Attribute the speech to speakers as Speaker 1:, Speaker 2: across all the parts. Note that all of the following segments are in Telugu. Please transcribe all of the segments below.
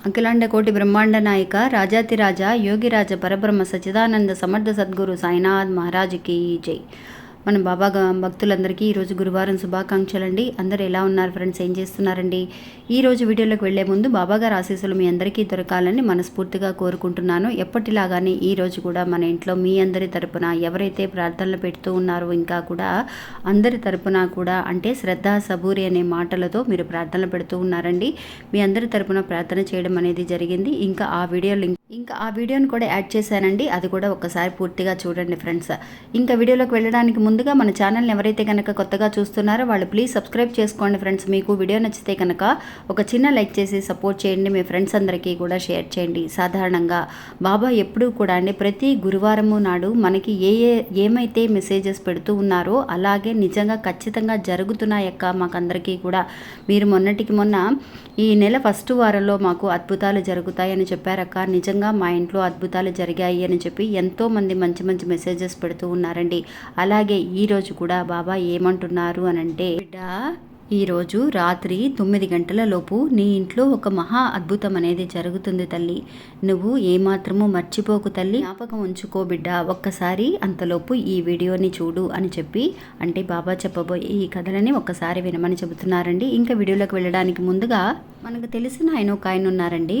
Speaker 1: ಅಖಿಲಾಂಡ ಕೋಟಿ ಬ್ರಹ್ಮಾಂಡ ನಾಯಕ ರಾಜಾತಿರಾಜ ಯೋಗಿರಾಜ ಪರಬ್ರಹ್ಮ ಸಚ್ಚಿದಾನಂದ ಸಮರ್ಥ ಸದ್ಗುರು ಸಾಯಿನಾಥ್ ಮಹಾರಾಜ್ ಕಿ ಜೈ మన బాబా భక్తులందరికీ ఈరోజు గురువారం శుభాకాంక్షలు అండి అందరు ఎలా ఉన్నారు ఫ్రెండ్స్? ఏం చేస్తున్నారండి? ఈ రోజు వీడియోలోకి వెళ్ళే ముందు బాబాగారు ఆశీస్సులు మీ అందరికీ దొరకాలని మనస్ఫూర్తిగా కోరుకుంటున్నాను. ఎప్పటిలాగానే ఈ రోజు కూడా మన ఇంట్లో మీ అందరి తరపున ఎవరైతే ప్రార్థనలు పెడుతూ ఉన్నారో ఇంకా కూడా అందరి తరపున కూడా అంటే శ్రద్ధ సబూరి అనే మాటలతో మీరు ప్రార్థనలు పెడుతూ ఉన్నారండి. మీ అందరి తరపున ప్రార్థన చేయడం అనేది జరిగింది. ఇంకా ఆ వీడియో లింక్ ఇంకా ఆ వీడియోని కూడా యాడ్ చేశానండి. అది కూడా ఒకసారి పూర్తిగా చూడండి ఫ్రెండ్స్. ఇంకా వీడియోలోకి వెళ్ళడానికి ముందుగా మన ఛానల్ని ఎవరైతే కనుక కొత్తగా చూస్తున్నారో వాళ్ళు ప్లీజ్ సబ్స్క్రైబ్ చేసుకోండి ఫ్రెండ్స్ మీకు వీడియో నచ్చితే కనుక ఒక చిన్న లైక్ చేసి సపోర్ట్ చేయండి. మీ ఫ్రెండ్స్ అందరికీ కూడా షేర్ చేయండి. సాధారణంగా బాబా ఎప్పుడూ కూడా అండి ప్రతి గురువారము నాడు మనకి ఏ ఏ ఏమైతే మెసేజెస్ పెడుతూ ఉన్నారో అలాగే నిజంగా ఖచ్చితంగా జరుగుతున్నాయక్క మాకందరికీ కూడా. మీరు మొన్నటికి మొన్న ఈ నెల ఫస్ట్ వారంలో మాకు అద్భుతాలు జరుగుతాయని చెప్పారక్క నిజంగా మా ఇంట్లో అద్భుతాలు జరిగాయి అని చెప్పి ఎంతోమంది మంచి మంచి మెసేజెస్ పెడుతూ ఉన్నారండి. అలాగే ఈ రోజు కూడా బాబా ఏమంటున్నారు అని అంటే బిడ్డ ఈరోజు రాత్రి తొమ్మిది గంటల లోపు నీ ఇంట్లో ఒక మహా అద్భుతం అనేది జరుగుతుంది తల్లి. నువ్వు ఏమాత్రము మర్చిపోకు తల్లి. జ్ఞాపకం ఉంచుకో బిడ్డ. ఒక్కసారి అంతలోపు ఈ వీడియోని చూడు అని చెప్పి అంటే బాబా చెప్పబోయే ఈ కథలని ఒక్కసారి వినమని చెబుతున్నారండి. ఇంకా వీడియోలోకి వెళ్ళడానికి ముందుగా మనకు తెలిసిన ఆయన ఒక ఆయన ఉన్నారండి.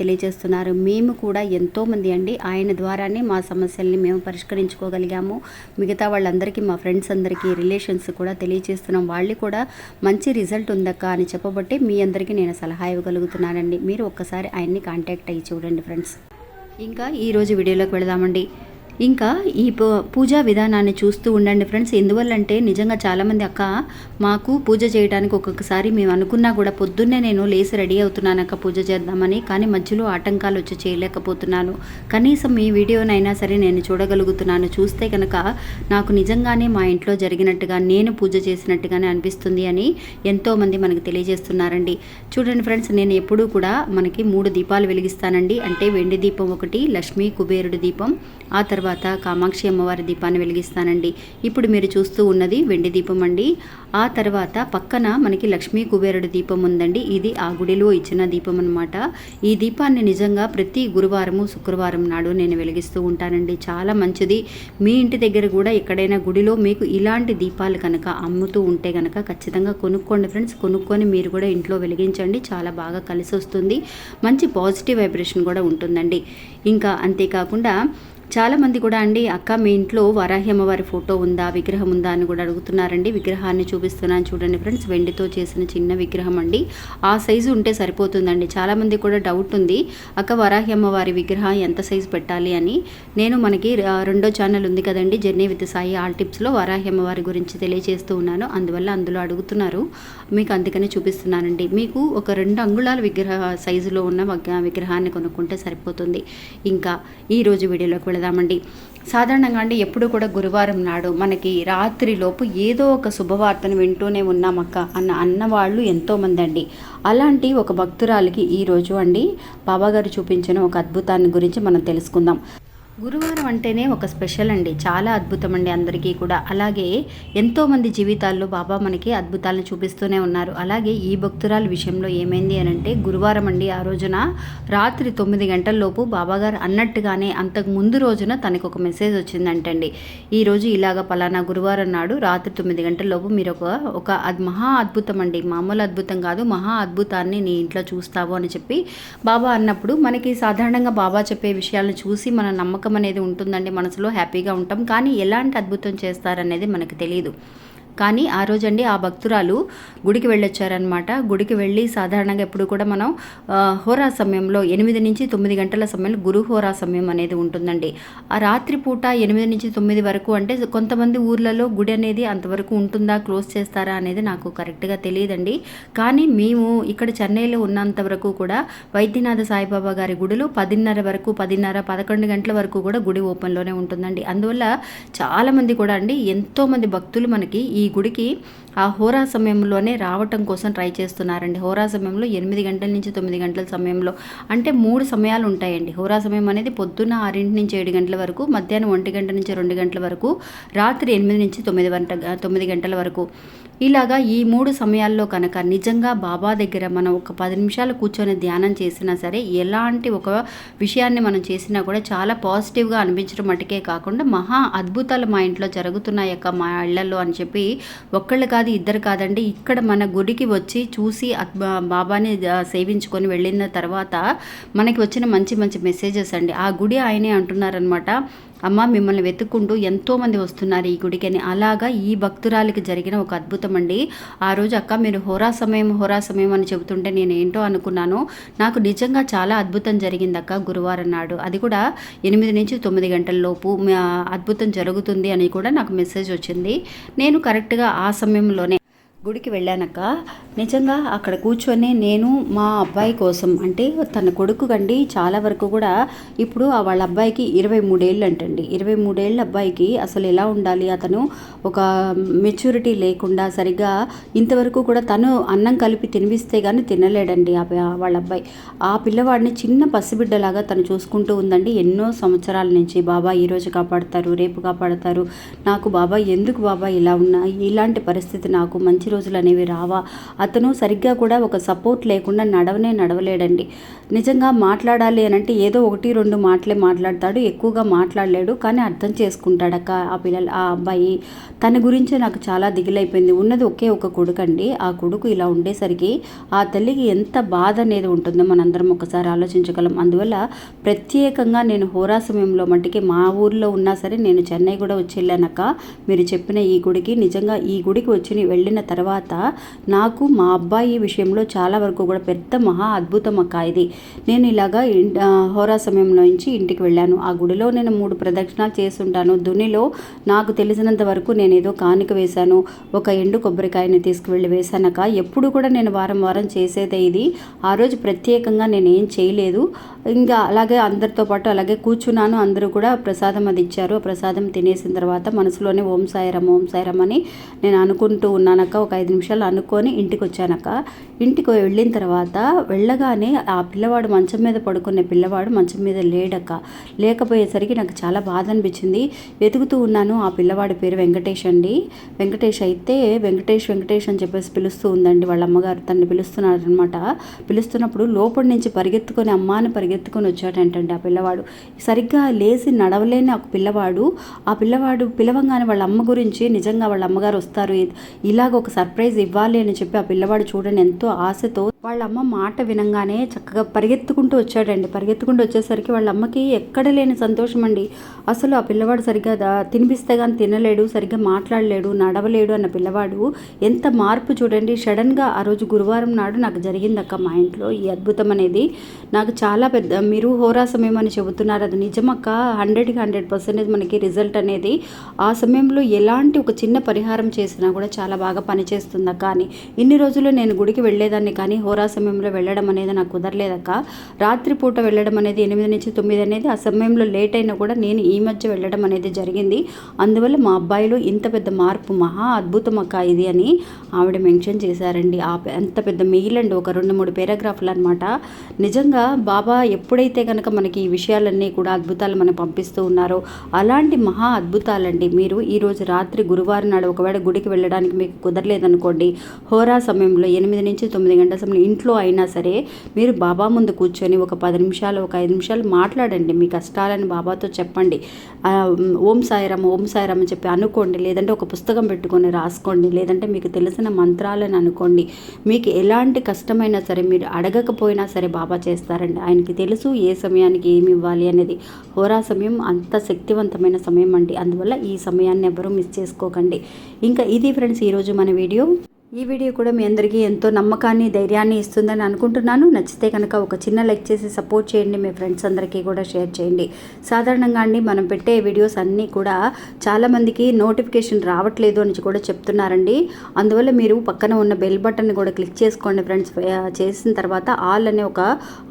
Speaker 1: తెలియజేస్తున్నారు. మేము కూడా ఎంతోమంది అండి ఆయన ద్వారానే మా సమస్యల్ని మేము పరిష్కరించుకోగలిగాము. మిగతా వాళ్ళందరికీ మా ఫ్రెండ్స్ అందరికీ రిలేషన్స్ కూడా తెలియజేస్తున్నాం. వాళ్ళు కూడా మంచి రిజల్ట్ ఉందక్క అని చెప్పబట్టి మీ అందరికీ నేను సలహా ఇవ్వగలుగుతున్నానండి. మీరు ఒక్కసారి ఆయన్ని కాంటాక్ట్ అయ్యి చూడండి ఫ్రెండ్స్. ఇంకా ఈరోజు వీడియోలోకి వెళదామండి. ఇంకా ఈ పూ- పూజా విధానాన్ని చూస్తూ ఉండండి ఫ్రెండ్స్. ఎందువల్లంటే నిజంగా చాలామంది అక్క మాకు పూజ చేయడానికి ఒక్కొక్కసారి మేము అనుకున్నా కూడా పొద్దున్నే నేను లేచి రెడీ అవుతున్నాను అక్క పూజ చేద్దామని కానీ మధ్యలో ఆటంకాలు వచ్చి చేయలేకపోతున్నాను. కనీసం మీ వీడియోనైనా సరే నేను చూడగలుగుతున్నాను. చూస్తే కనుక నాకు నిజంగానే మా ఇంట్లో జరిగినట్టుగా నేను పూజ చేసినట్టుగానే అనిపిస్తుంది అని ఎంతోమంది మనకు తెలియజేస్తున్నారండి. చూడండి ఫ్రెండ్స్ నేను ఎప్పుడూ కూడా మనకి మూడు దీపాలు వెలిగిస్తానండి. అంటే వెండి దీపం ఒకటి లక్ష్మీ కుబేరుడి దీపం ఆ తర్వాత తర్వాత కామాక్షి అమ్మవారి దీపాన్ని వెలిగిస్తానండి. ఇప్పుడు మీరు చూస్తూ ఉన్నది వెండి దీపం అండి. ఆ తర్వాత పక్కన మనకి లక్ష్మీ కుబేరుడు దీపం ఉందండి. ఇది ఆ గుడిలో ఇచ్చిన దీపం అనమాట ఈ దీపాన్ని నిజంగా ప్రతి గురువారము శుక్రవారం నాడు నేను వెలిగిస్తూ ఉంటానండి. చాలా మంచిది. మీ ఇంటి దగ్గర కూడా ఎక్కడైనా గుడిలో మీకు ఇలాంటి దీపాలు కనుక అమ్ముతూ ఉంటే కనుక ఖచ్చితంగా కొనుక్కోండి ఫ్రెండ్స్. కొనుక్కొని మీరు కూడా ఇంట్లో వెలిగించండి. చాలా బాగా కలిసి వస్తుంది మంచి పాజిటివ్ వైబ్రేషన్ కూడా ఉంటుందండి. ఇంకా అంతేకాకుండా చాలామంది కూడా అండి అక్క మీ ఇంట్లో వరాహి అమ్మవారి ఫోటో ఉందా? విగ్రహం ఉందా? అని కూడా అడుగుతున్నారండి. విగ్రహాన్ని చూపిస్తున్నాను చూడండి ఫ్రెండ్స్. వెండితో చేసిన చిన్న విగ్రహం అండి. ఆ సైజు ఉంటే సరిపోతుందండి. చాలామంది కూడా డౌట్ ఉంది అక్క వరాహి అమ్మవారి విగ్రహం ఎంత సైజు పెట్టాలి? అని. నేను మనకి రెండో ఛానల్ ఉంది కదండి జర్నీ విత్ సాయి ఆల్ టిప్స్లో వరాహి అమ్మవారి గురించి తెలియజేస్తూ ఉన్నాను. అందువల్ల అందులో అడుగుతున్నారు. మీకు అందుకని చూపిస్తున్నానండి. మీకు ఒక రెండు అంగుళాల విగ్రహ సైజులో ఉన్న విగ్రహాన్ని కొనుక్కుంటే సరిపోతుంది. ఇంకా ఈ రోజు వీడియోలోకి వెళదామండి సాధారణంగా అండి ఎప్పుడు కూడా గురువారం నాడు మనకి రాత్రిలోపు ఏదో ఒక శుభవార్తను వింటూనే ఉన్నామక్క అన్న అన్నవాళ్ళు ఎంతోమంది అండి అలాంటి ఒక భక్తురాలికి ఈరోజు అండి బాబాగారు చూపించిన ఒక అద్భుతాన్ని గురించి మనం తెలుసుకుందాం. గురువారం అంటేనే ఒక స్పెషల్ అండి. చాలా అద్భుతం అండి అందరికీ కూడా. అలాగే ఎంతోమంది జీవితాల్లో బాబా మనకి అద్భుతాలను చూపిస్తూనే ఉన్నారు. అలాగే ఈ భక్తురాల విషయంలో ఏమైంది అని అంటే గురువారం అండి ఆ రోజున రాత్రి తొమ్మిది గంటల్లోపు బాబాగారు అన్నట్టుగానే అంతకు ముందు రోజున తనకు ఒక మెసేజ్ వచ్చిందంటండి. ఈరోజు ఇలాగ పలానా గురువారం నాడు రాత్రి తొమ్మిది గంటల్లోపు మీరు ఒక ఒక అద్- మహా అద్భుతం అండి మామూలు అద్భుతం కాదు మహా అద్భుతాన్ని నీ ఇంట్లో చూస్తావు అని చెప్పి బాబా అన్నప్పుడు మనకి సాధారణంగా బాబా చెప్పే విషయాలను చూసి మన నమ్మకం అనేది ఉంటుందండి మనసులో హ్యాపీగా ఉంటాం. కానీ ఎలాంటి అద్భుతం చేస్తారనేది మనకు తెలియదు కానీ ఆ రోజండి ఆ భక్తురాలు గుడికి వెళ్ళొచ్చారనమాట గుడికి వెళ్ళి సాధారణంగా ఎప్పుడు కూడా మనం హోరా సమయంలో ఎనిమిది నుంచి తొమ్మిది గంటల సమయంలో గురు హోరా సమయం అనేది ఉంటుందండి. ఆ రాత్రి పూట ఎనిమిది నుంచి తొమ్మిది వరకు అంటే కొంతమంది ఊర్లలో గుడి అనేది అంతవరకు ఉంటుందా క్లోజ్ చేస్తారా అనేది నాకు కరెక్ట్గా తెలియదండి. కానీ మేము ఇక్కడ చెన్నైలో ఉన్నంత వరకు కూడా వైద్యనాథ సాయిబాబా గారి గుడిలో పదిన్నర వరకు పదిన్నర పదకొండు గంటల వరకు కూడా గుడి ఓపెన్లోనే ఉంటుందండి. అందువల్ల చాలామంది కూడా అండి ఎంతోమంది భక్తులు మనకి ఈ ఈ గుడికి ఆ హోరా సమయంలోనే రావటం కోసం ట్రై చేస్తున్నారండి. హోరా సమయంలో ఎనిమిది గంటల నుంచి తొమ్మిది గంటల సమయంలో అంటే మూడు సమయాలు ఉంటాయండి. హోరా సమయం అనేది పొద్దున్న ఆరింటి నుంచి ఏడు గంటల వరకు మధ్యాహ్నం ఒంటి గంట నుంచి రెండు గంటల వరకు రాత్రి ఎనిమిది నుంచి తొమ్మిది గంట తొమ్మిది గంటల వరకు. ఇలాగా ఈ మూడు సమయాల్లో కనుక నిజంగా బాబా దగ్గర మనం ఒక పది నిమిషాలు కూర్చొని ధ్యానం చేసినా సరే ఎలాంటి ఒక విషయాన్ని మనం చేసినా కూడా చాలా పాజిటివ్గా అనిపించడం మటుకే కాకుండా మహా అద్భుతాలు మా ఇంట్లో జరుగుతున్నాయి యొక్క మా ఇళ్ళలో అని చెప్పి ఒక్కళ్ళు కాదు ఇద్దరు కాదండి. ఇక్కడ మన గుడికి వచ్చి చూసి బాబాని సేవించుకొని వెళ్ళిన తర్వాత మనకి వచ్చిన మంచి మంచి మెసేజెస్ అండి. ఆ గుడి ఆయనే అంటున్నారనమాట అమ్మ మిమ్మల్ని వెతుక్కుంటూ ఎంతోమంది వస్తున్నారు ఈ గుడికి అని. అలాగా ఈ భక్తురాలికి జరిగిన ఒక అద్భుతం అండి. ఆ రోజు అక్క మీరు హోరా సమయం హోరా సమయం అని చెబుతుంటే నేను ఏంటో అనుకున్నాను. నాకు నిజంగా చాలా అద్భుతం జరిగింది అక్క గురువారం నాడు. అది కూడా ఎనిమిది నుంచి తొమ్మిది గంటల లోపు అద్భుతం జరుగుతుంది అని కూడా నాకు మెసేజ్ వచ్చింది. నేను కరెక్ట్గా ఆ సమయం సమయంలోనే గుడికి వెళ్ళానక్క. నిజంగా అక్కడ కూర్చొని నేను మా అబ్బాయి కోసం అంటే తన కొడుకు కండి చాలా వరకు కూడా ఇప్పుడు ఆ వాళ్ళ అబ్బాయికి ఇరవై మూడేళ్ళు అంటండి ఇరవై మూడేళ్ళ అబ్బాయికి అసలు ఎలా ఉండాలి? అతను ఒక మెచ్యూరిటీ లేకుండా సరిగ్గా ఇంతవరకు కూడా తను అన్నం కలిపి తినిపిస్తే కానీ తినలేడండి వాళ్ళ అబ్బాయి. ఆ పిల్లవాడిని చిన్న పసిబిడ్డలాగా తను చూసుకుంటూ ఉందండి. ఎన్నో సంవత్సరాల నుంచి బాబా ఈరోజు కాపాడతారు రేపు కాపాడతారు. నాకు బాబా ఎందుకు బాబా ఇలా ఉన్నా? ఇలాంటి పరిస్థితి నాకు మంచి రోజులు అనేవి రావా? అతను సరిగ్గా కూడా ఒక సపోర్ట్ లేకుండా నడవనే నడవలేడండి. నిజంగా మాట్లాడాలి అని అంటే ఏదో ఒకటి రెండు మాటలే మాట్లాడతాడు ఎక్కువగా మాట్లాడలేడు కానీ అర్థం చేసుకుంటాడక్క ఆ పిల్లలు ఆ అబ్బాయి. తన గురించి నాకు చాలా దిగులైపోయింది. ఉన్నది ఒకే ఒక కొడుకు అండి ఆ కొడుకు ఇలా ఉండేసరికి ఆ తల్లికి ఎంత బాధ అనేది ఉంటుందో మనందరం ఒకసారి ఆలోచించగలం. అందువల్ల ప్రత్యేకంగా నేను హోరా సమయంలో మట్టికి మా ఊర్లో ఉన్నా సరే నేను చెన్నై కూడా వచ్చి వెళ్ళానక్క. మీరు చెప్పిన ఈ గుడికి నిజంగా ఈ గుడికి వచ్చి వెళ్ళిన తర్వాత తర్వాత నాకు మా అబ్బాయి విషయంలో చాలా వరకు కూడా పెద్ద మహా అద్భుతం అక్క ఇది. నేను ఇలాగా హోరా సమయంలో నుంచి ఇంటికి వెళ్ళాను. ఆ గుడిలో నేను మూడు ప్రదక్షిణాలు చేస్తుంటాను. దునిలో నాకు తెలిసినంత వరకు నేను ఏదో కానుక వేశాను. ఒక ఎండు కొబ్బరికాయని తీసుకువెళ్ళి వేశానక ఎప్పుడు కూడా నేను వారం వారం చేసేదే ఇది. ఆ రోజు ప్రత్యేకంగా నేను ఏం చేయలేదు. ఇంకా అలాగే అందరితో పాటు అలాగే కూర్చున్నాను. అందరూ కూడా ప్రసాదం అది ఇచ్చారు. ప్రసాదం తినేసిన తర్వాత మనసులోనే ఓం సాయిరామ్ ఓం సాయిరామ్ అని నేను అనుకుంటూ ఉన్నానక్క ఒక ఐదు నిమిషాలు అనుకొని ఇంటికి వచ్చానక్క ఇంటికి వెళ్ళిన తర్వాత వెళ్ళగానే ఆ పిల్లవాడు మంచం మీద పడుకునే పిల్లవాడు మంచం మీద లేడక్క. లేకపోయేసరికి నాకు చాలా బాధ అనిపించింది. వెతుకుతూ ఉన్నాను ఆ పిల్లవాడి పేరు వెంకటేష్ అండి. వెంకటేష్ అయితే వెంకటేష్ వెంకటేష్ అని చెప్పేసి పిలుస్తూ ఉందండి వాళ్ళ అమ్మగారు. తనని పిలుస్తున్నారు అనమాట పిలుస్తున్నప్పుడు లోపలి నుంచి పరిగెత్తుకొని అమ్మాని పరిగెత్తుకొని వచ్చాడంటండి ఆ పిల్లవాడు. సరిగ్గా లేచి నడవలేని ఒక పిల్లవాడు. ఆ పిల్లవాడు పిలవంగానే వాళ్ళ అమ్మ గురించి నిజంగా వాళ్ళ అమ్మగారు వస్తారు. ఇలాగ ఒక సర్ప్రైజ్ ఇవ్వాలి అని చెప్పి ఆ పిల్లవాడు చూడని ఎంతో ఆశతో వాళ్ళ అమ్మ మాట వినంగానే చక్కగా పరిగెత్తుకుంటూ వచ్చాడండి. పరిగెత్తుకుంటూ వచ్చేసరికి వాళ్ళ అమ్మకి ఎక్కడ లేని సంతోషం అండి అసలు ఆ పిల్లవాడు సరిగ్గా దా- తినిపిస్తే కానీ తినలేడు సరిగ్గా మాట్లాడలేడు నడవలేడు అన్న పిల్లవాడు ఎంత మార్పు చూడండి. సడన్గా ఆ రోజు గురువారం నాడు నాకు జరిగిందక్క మా ఇంట్లో ఈ అద్భుతం అనేది. నాకు చాలా పెద్ద మీరు హోరా సమయం అని చెబుతున్నారు. అది నిజమక్క. హండ్రెడ్కి హండ్రెడ్ పర్సెంటేజ్ మనకి రిజల్ట్ అనేది. ఆ సమయంలో ఎలాంటి ఒక చిన్న పరిహారం చేసినా కూడా చాలా బాగా పనిచేస్తుందక్క కానీ ఇన్ని రోజులు నేను గుడికి వెళ్ళేదాన్ని కానీ హోరా సమయంలో వెళ్ళడం అనేది నాకు కుదరలేదక్క. రాత్రిపూట వెళ్ళడం అనేది ఎనిమిది నుంచి తొమ్మిది అనేది ఆ సమయంలో లేట్ అయినా కూడా నేను ఈ మధ్య వెళ్ళడం అనేది జరిగింది. అందువల్ల మా అబ్బాయిలో ఇంత పెద్ద మార్పు మహా అద్భుతం అక్క ఇది అని ఆవిడ మెన్షన్ చేశారండి. ఆ ఎంత పెద్ద మెయిల్ అండి. ఒక రెండు మూడు పేరాగ్రాఫ్లు అనమాట నిజంగా బాబా ఎప్పుడైతే కనుక మనకి ఈ విషయాలన్నీ కూడా అద్భుతాలు మనకు పంపిస్తూ ఉన్నారో అలాంటి మహా అద్భుతాలండి. మీరు ఈరోజు రాత్రి గురువారం నాడు ఒకవేళ గుడికి వెళ్ళడానికి మీకు కుదరలేదనుకోండి హోరా సమయంలో ఎనిమిది నుంచి తొమ్మిది గంటల సమయంలో ఇంట్లో అయినా సరే మీరు బాబా ముందు కూర్చొని ఒక పది నిమిషాలు ఒక ఐదు నిమిషాలు మాట్లాడండి. మీ కష్టాలని బాబాతో చెప్పండి. ఓం సాయిరామ్ ఓం సాయిరామ్ అని చెప్పి అనుకోండి. లేదంటే ఒక పుస్తకం పెట్టుకొని రాసుకోండి. లేదంటే మీకు తెలిసిన మంత్రాలను అనుకోండి. మీకు ఎలాంటి కష్టమైనా సరే మీరు అడగకపోయినా సరే బాబా చేస్తారండి. ఆయనకి తెలుసు ఏ సమయానికి ఏమి ఇవ్వాలి అనేది. హోరా సమయం అంత శక్తివంతమైన సమయం అండి. అందువల్ల ఈ సమయాన్ని ఎవరూ మిస్ చేసుకోకండి. ఇంకా ఇది ఫ్రెండ్స్ ఈరోజు మన వీడియో. ఈ వీడియో కూడా మీ అందరికీ ఎంతో నమ్మకాన్ని ధైర్యాన్ని ఇస్తుందని అనుకుంటున్నాను. నచ్చితే కనుక ఒక చిన్న లైక్ చేసి సపోర్ట్ చేయండి. మీ ఫ్రెండ్స్ అందరికీ కూడా షేర్ చేయండి. సాధారణంగా అండి మనం పెట్టే వీడియోస్ అన్నీ కూడా చాలామందికి నోటిఫికేషన్ రావట్లేదు అని కూడా చెప్తున్నారండి. అందువల్ల మీరు పక్కన ఉన్న బెల్ బటన్ కూడా క్లిక్ చేసుకోండి ఫ్రెండ్స్. చేసిన తర్వాత ఆల్ అనే ఒక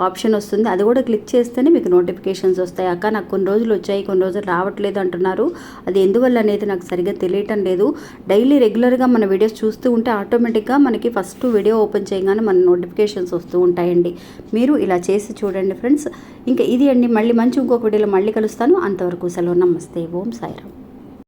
Speaker 1: ఆప్షన్ వస్తుంది. అది కూడా క్లిక్ చేస్తేనే మీకు నోటిఫికేషన్స్ వస్తాయి. అక్క నాకు కొన్ని రోజులు వచ్చాయి కొన్ని రోజులు రావట్లేదు అంటున్నారు. అది ఎందువల్ల అనేది నాకు సరిగ్గా తెలియటం లేదు. డైలీ రెగ్యులర్గా మన వీడియోస్ చూస్తూ ఉంటే ఆటోమేటిక్గా మనకి ఫస్ట్ వీడియో ఓపెన్ చేయగానే మన నోటిఫికేషన్స్ వస్తూ ఉంటాయండి. మీరు ఇలా చేసి చూడండి ఫ్రెండ్స్. ఇంకా ఇది అండి. మళ్ళీ మంచి ఇంకొక వీడియోలో మళ్ళీ కలుస్తాను. అంతవరకు సెలవు. నమస్తే. ఓం సాయిరామ్.